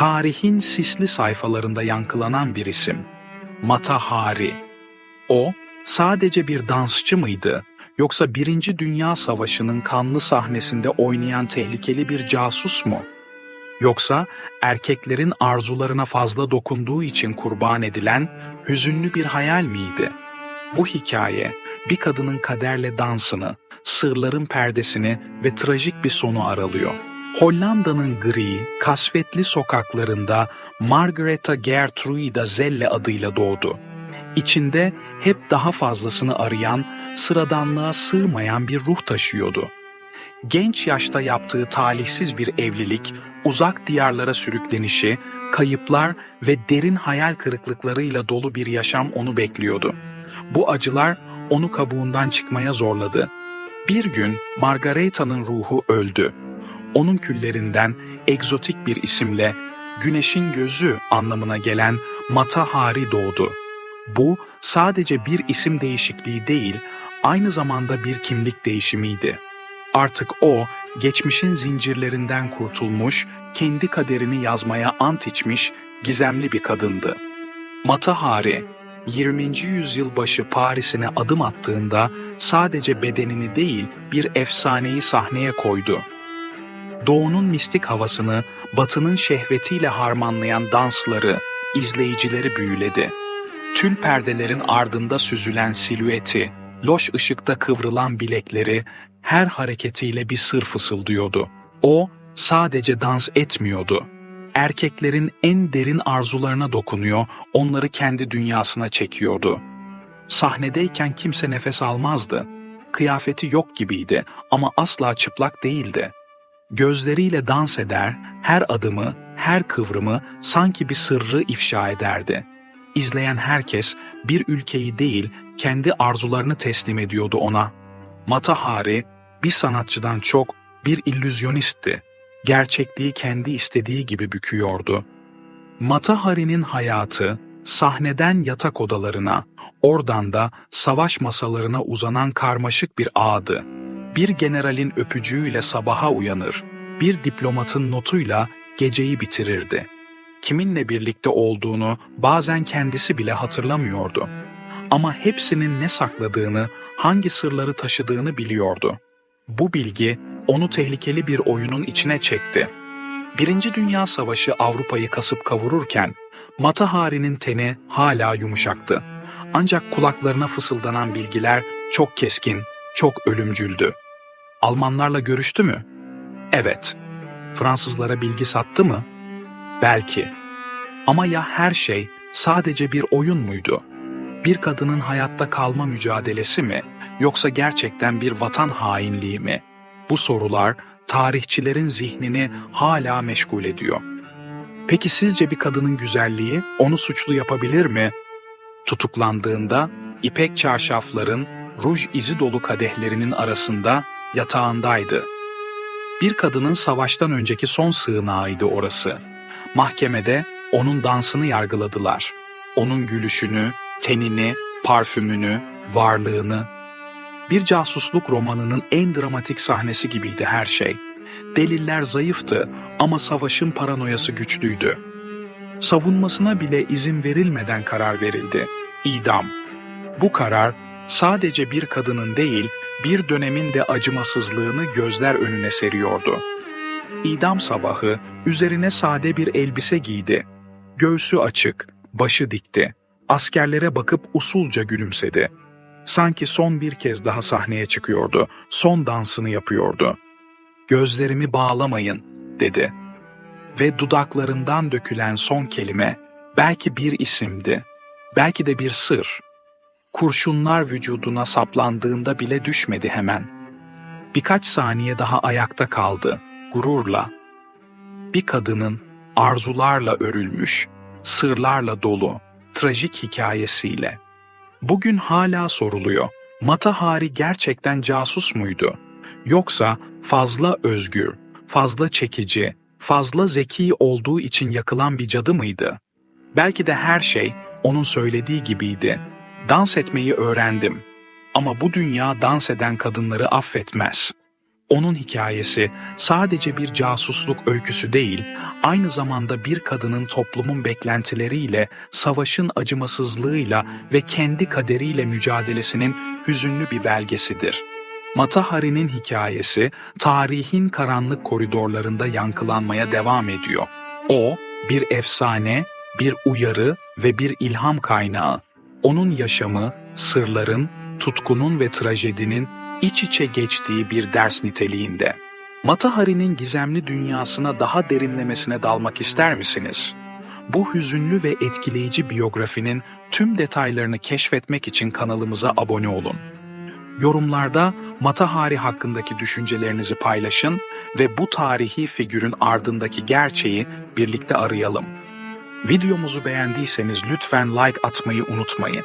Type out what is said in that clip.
tarihin sisli sayfalarında yankılanan bir isim. Mata Hari. O, sadece bir dansçı mıydı? Yoksa Birinci Dünya Savaşı'nın kanlı sahnesinde oynayan tehlikeli bir casus mu? Yoksa erkeklerin arzularına fazla dokunduğu için kurban edilen hüzünlü bir hayal miydi? Bu hikaye bir kadının kaderle dansını, sırların perdesini ve trajik bir sonu aralıyor. Hollanda'nın gri, kasvetli sokaklarında Margaretha Gertruida Zelle adıyla doğdu. İçinde hep daha fazlasını arayan, sıradanlığa sığmayan bir ruh taşıyordu. Genç yaşta yaptığı talihsiz bir evlilik, uzak diyarlara sürüklenişi, kayıplar ve derin hayal kırıklıklarıyla dolu bir yaşam onu bekliyordu. Bu acılar onu kabuğundan çıkmaya zorladı. Bir gün Margaretha'nın ruhu öldü. Onun küllerinden egzotik bir isimle güneşin gözü anlamına gelen Mata Hari doğdu. Bu sadece bir isim değişikliği değil, aynı zamanda bir kimlik değişimiydi. Artık o, geçmişin zincirlerinden kurtulmuş, kendi kaderini yazmaya ant içmiş, gizemli bir kadındı. Mata Hari, 20. yüzyıl başı Paris'ine adım attığında sadece bedenini değil bir efsaneyi sahneye koydu. Doğunun mistik havasını, batının şehvetiyle harmanlayan dansları, izleyicileri büyüledi. Tül perdelerin ardında süzülen silüeti, loş ışıkta kıvrılan bilekleri, her hareketiyle bir sır fısıldıyordu. O sadece dans etmiyordu. Erkeklerin en derin arzularına dokunuyor, onları kendi dünyasına çekiyordu. Sahnedeyken kimse nefes almazdı. Kıyafeti yok gibiydi ama asla çıplak değildi. Gözleriyle dans eder, her adımı, her kıvrımı sanki bir sırrı ifşa ederdi. İzleyen herkes bir ülkeyi değil, kendi arzularını teslim ediyordu ona. Mata Hari bir sanatçıdan çok bir illüzyonistti. Gerçekliği kendi istediği gibi büküyordu. Mata Hari'nin hayatı sahneden yatak odalarına, oradan da savaş masalarına uzanan karmaşık bir ağdı. Bir generalin öpücüğüyle sabaha uyanır, bir diplomatın notuyla geceyi bitirirdi. Kiminle birlikte olduğunu bazen kendisi bile hatırlamıyordu. Ama hepsinin ne sakladığını, hangi sırları taşıdığını biliyordu. Bu bilgi onu tehlikeli bir oyunun içine çekti. Birinci Dünya Savaşı Avrupa'yı kasıp kavururken Mata Hari'nin teni hala yumuşaktı. Ancak kulaklarına fısıldanan bilgiler çok keskin, çok ölümcüldü. Almanlarla görüştü mü? Evet. Fransızlara bilgi sattı mı? Belki. Ama ya her şey sadece bir oyun muydu? Bir kadının hayatta kalma mücadelesi mi yoksa gerçekten bir vatan hainliği mi? Bu sorular tarihçilerin zihnini hala meşgul ediyor. Peki sizce bir kadının güzelliği onu suçlu yapabilir mi? Tutuklandığında ipek çarşafların ruj izi dolu kadehlerinin arasında yatağındaydı. Bir kadının savaştan önceki son sığınağıydı orası. Mahkemede onun dansını yargıladılar. Onun gülüşünü, tenini, parfümünü, varlığını. Bir casusluk romanının en dramatik sahnesi gibiydi her şey. Deliller zayıftı ama savaşın paranoyası güçlüydü. Savunmasına bile izin verilmeden karar verildi. İdam. Bu karar sadece bir kadının değil, bir dönemin de acımasızlığını gözler önüne seriyordu. İdam sabahı üzerine sade bir elbise giydi. Göğsü açık, başı dikti. Askerlere bakıp usulca gülümsedi. Sanki son bir kez daha sahneye çıkıyordu, son dansını yapıyordu. Gözlerimi bağlamayın, dedi. Ve dudaklarından dökülen son kelime belki bir isimdi, belki de bir sır. Kurşunlar vücuduna saplandığında bile düşmedi hemen. Birkaç saniye daha ayakta kaldı, gururla. Bir kadının arzularla örülmüş, sırlarla dolu, trajik hikayesiyle. Bugün hala soruluyor. Mata Hari gerçekten casus muydu? Yoksa fazla özgür, fazla çekici, fazla zeki olduğu için yakılan bir cadı mıydı? Belki de her şey onun söylediği gibiydi. Dans etmeyi öğrendim. Ama bu dünya dans eden kadınları affetmez. Onun hikayesi sadece bir casusluk öyküsü değil, aynı zamanda bir kadının toplumun beklentileriyle, savaşın acımasızlığıyla ve kendi kaderiyle mücadelesinin hüzünlü bir belgesidir. Mata Hari'nin hikayesi tarihin karanlık koridorlarında yankılanmaya devam ediyor. O bir efsane, bir uyarı ve bir ilham kaynağı. Onun yaşamı, sırların, tutkunun ve trajedinin iç içe geçtiği bir ders niteliğinde. Mata Hari'nin gizemli dünyasına daha derinlemesine dalmak ister misiniz? Bu hüzünlü ve etkileyici biyografinin tüm detaylarını keşfetmek için kanalımıza abone olun. Yorumlarda Mata Hari hakkındaki düşüncelerinizi paylaşın ve bu tarihi figürün ardındaki gerçeği birlikte arayalım. Videomuzu beğendiyseniz lütfen like atmayı unutmayın.